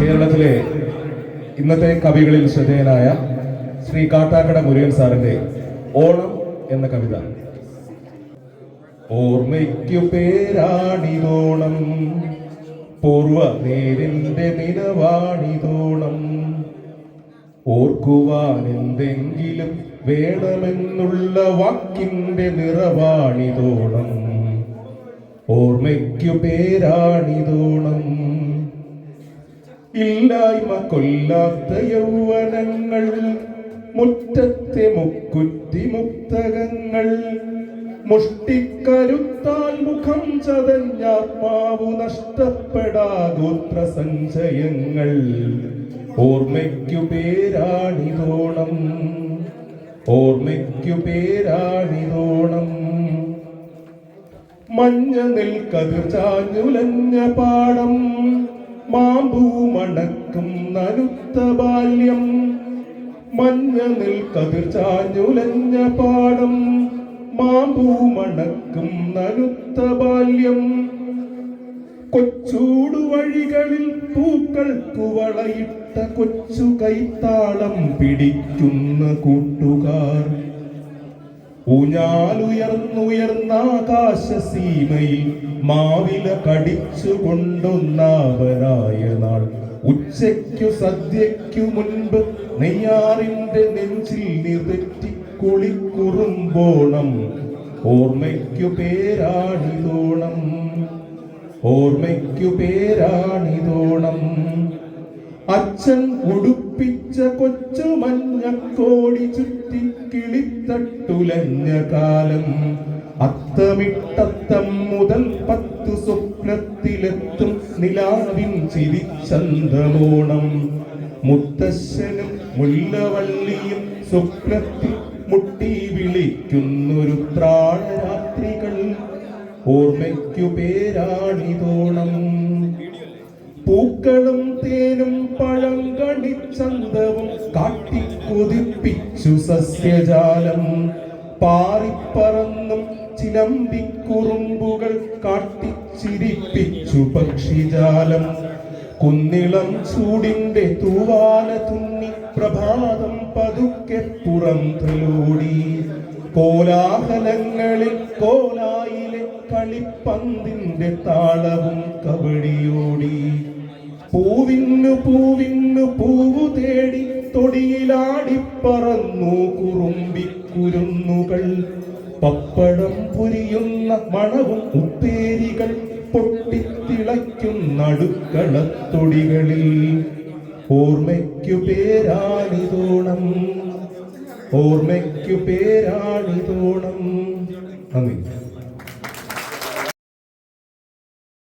കേരളത്തിലെ ഇന്നത്തെ കവികളിൽ ശ്രദ്ധേയനായ ശ്രീ കാട്ടാക്കട മുരുകൻ സാറിന്റെ ഓണം എന്ന കവിത. ഓർമ്മയ്ക്കു പേരാണിതോണം പൂർവ നേരിന്റെ നിലവാണിതോണം. ഓർക്കുവാൻ എന്തെങ്കിലും വേണമെന്നുള്ള വാക്കിന്റെ നിറവാണിതോണം. ഓർമ്മയ്ക്കു പേരാണിതോണം ഇല്ലായ്മ കൊല്ലാത്ത യൗവനങ്ങൾ മുറ്റത്തെ മുക്കുറ്റി മുക്തകങ്ങൾ. മുഷ്ടിക്കരുത്താൽ മുഖം ചതഞ്ഞാത്മാവു നഷ്ടപ്പെടാ ഗോത്ര സഞ്ചയങ്ങൾ ഓർമ്മയ്ക്കു പേരാണിതോണം ഓർമ്മയ്ക്കു പേരാണിതോണം. മഞ്ഞ നിൽക്കതിർ ചാഞ്ഞുലഞ്ഞ പാടം മാമ്പൂ മണക്കും നനുത്ത ബാല്യം. മഞ്ഞ കതിർ ചാഞ്ഞുലഞ്ഞ പാടം. മാമ്പൂ മണക്കും നനുത്ത ബാല്യം. കൊച്ചൂടു വഴികളിൽ പൂക്കൾക്കു വളയിട്ട കൊച്ചു കൈത്താളം പിടിക്കുന്ന കൂട്ടുകാർ. ഊഞ്ഞാലുയർന്നുയർന്ന ആകാശസീമയിൽ മാവില കടിച്ചുകൊണ്ടൊന്നാവനായ നാൾ. ഉച്ചയ്ക്കു സദ്യയ്ക്കു മുൻപ് നെയ്യാറിന്റെ നെഞ്ചിൽ നിററ്റി കുളിക്കുറുമ്പോണം. ഓർമ്മയ്ക്കു പേരാണിതോണം. ഓർമ്മയ്ക്കു പേരാണിതോണം. അച്ഛൻ ഉടുപ്പിച്ച കൊച്ചു മഞ്ഞക്കോടി ചുറ്റി കിളിത്തട്ടുലഞ്ഞ കാലം. അത്തമിട്ടത്തം മുതൽ പത്തു സ്വപ്നത്തിലെത്തും നിലാവിൻ ചിരിച്ചന്തമോണം മുത്തശ്ശനും മുല്ലവള്ളിയും സ്വപ്നത്തിൽ മുട്ടി വിളിക്കുന്നൊരു ത്രാണരാത്രികൾ. ഓർമ്മയ്ക്കു പേരാണിതോണം. പൂക്കളും തേനും പഴം കണിച്ചന്തവും കാട്ടിക്കൊതിപ്പിച്ചു സസ്യജാലം. പാറിപ്പറന്നും ചിലമ്പിക്കുറുമ്പുകൾ കാട്ടിച്ചിരിപ്പിച്ചു പക്ഷിജാലം. കുന്നിളം ചൂടിന്റെ തൂവാല തുന്നി പ്രഭാതം പതുക്കെ പുറം തലോടി. കോലാഹലങ്ങളിൽ കോലായിലെ കളിപ്പന്തിന്റെ താളവും കബടിയോടി പൂവിന്നു പൂവിന്നു പൂവു തേടി തൊടിയിലാടിപ്പറന്നു കുറുമ്പിക്കുരുന്നുകൾ. പപ്പടം പൊരിയുന്ന മണവും ഉപ്പേരികൾ പൊട്ടിത്തിളയ്ക്കും നടുക്കളത്തൊടികളിൽ. ഓർമ്മയ്ക്കു പേരാണിതോണം. ഓർമ്മയ്ക്കു പേരാണിതോണം. നന്ദി.